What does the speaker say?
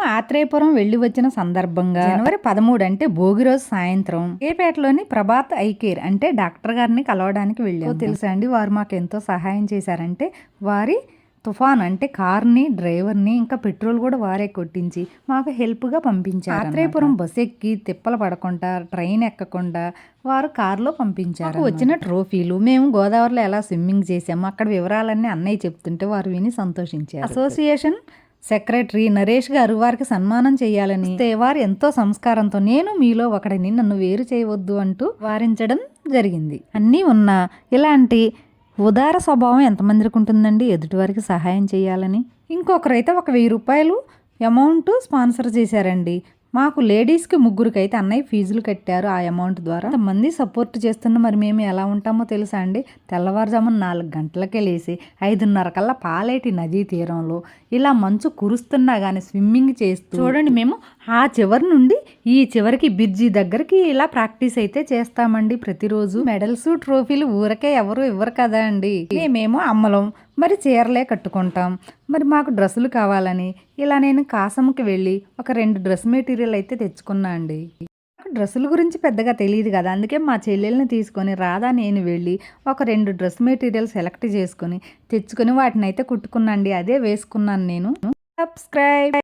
మా ఆత్రేయపురం వెళ్ళి వచ్చిన సందర్భంగా జనవరి పదమూడు అంటే భోగి రోజు సాయంత్రం ఏపేటలోని ప్రభాత్ ఐ కేర్ అంటే డాక్టర్ గారిని కలవడానికి వెళ్ళాము తెలుసా అండి? వారు మాకు ఎంతో సహాయం చేశారంటే వారి తుఫాన్ అంటే కార్ని డ్రైవర్ని ఇంకా పెట్రోల్ కూడా వారే కొట్టించి మాకు హెల్ప్గా పంపించారు ఆత్రేయపురం బస్ ఎక్కి తిప్పలు పడకుండా ట్రైన్ ఎక్కకుండా వారు కారులో పంపించారు వచ్చిన ట్రోఫీలు మేము గోదావరిలో ఎలా స్విమ్మింగ్ చేసాము అక్కడ వివరాలన్నీ అన్నయ్య చెప్తుంటే వారు విని సంతోషించారు. అసోసియేషన్ సెక్రటరీ నరేష్ గారు వారికి సన్మానం చేయాలని వారు ఎంతో సంస్కారంతో నేను మీలో ఒకడిని నన్ను వేరు చేయవద్దు అంటూ వారించడం జరిగింది. అన్నీ ఉన్నా ఇలాంటి ఉదార స్వభావం ఎంతమందికి ఉంటుందండి? ఎదుటివారికి సహాయం చేయాలని. ఇంకొకరైతే ఒక వెయ్యి రూపాయలు అమౌంట్ స్పాన్సర్ చేశారండి. మాకు లేడీస్కి ముగ్గురికైతే అన్నయ్య ఫీజులు కట్టారు ఆ అమౌంట్ ద్వారా. మంది సపోర్ట్ చేస్తున్న మరి మేము ఎలా ఉంటామో తెలుసా అండి? తెల్లవారుజామున నాలుగు గంటలకే లేచి ఐదున్నర కల్లా పాలేటి నదీ తీరంలో ఇలా మంచు కురుస్తున్నా కానీ స్విమ్మింగ్ చేస్తూ చూడండి మేము ఆ చివరి నుండి ఈ చివరికి బిర్జీ దగ్గరికి ఇలా ప్రాక్టీస్ అయితే చేస్తామండి ప్రతిరోజు. మెడల్స్ ట్రోఫీలు ఊరకే ఎవరు ఇవ్వరు కదా అండి. మేమేమో అమ్మలం మరి చీరలే కట్టుకుంటాం. మరి మాకు డ్రెస్సులు కావాలని ఇలా నేను కాసంకి వెళ్ళి ఒక రెండు డ్రెస్ మెటీరియల్ అయితే తెచ్చుకున్నా అండి. డ్రెస్సుల గురించి పెద్దగా తెలియదు కదా అందుకే మా చెల్లెల్ని తీసుకొని రాదా నేను వెళ్ళి ఒక రెండు డ్రెస్ మెటీరియల్ సెలెక్ట్ చేసుకొని తెచ్చుకొని వాటిని అయితే కుట్టుకున్నాండి అదే వేసుకున్నాను నేను. సబ్స్క్రైబ్.